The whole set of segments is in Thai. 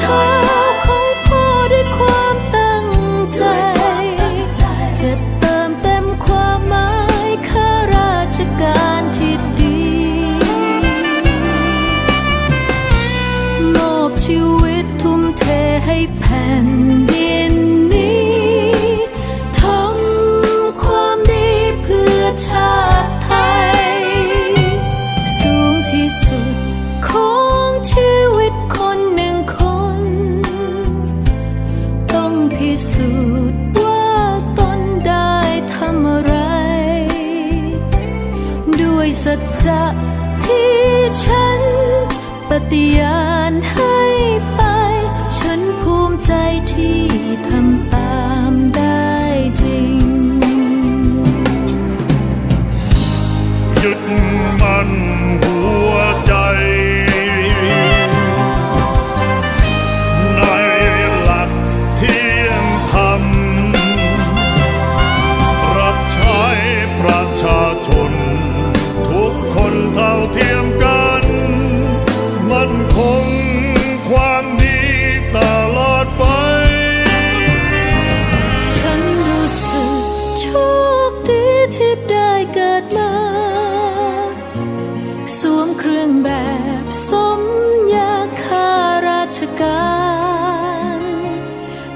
า ปฏิ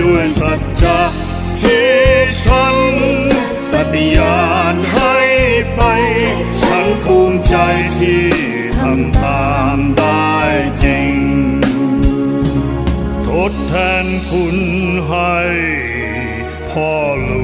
ด้วยสัจจะที่ฉันปฏิญาณให้ไป ฉันภูมิใจที่ทำตามได้จริง ทดแทนคุณให้พ่อหลว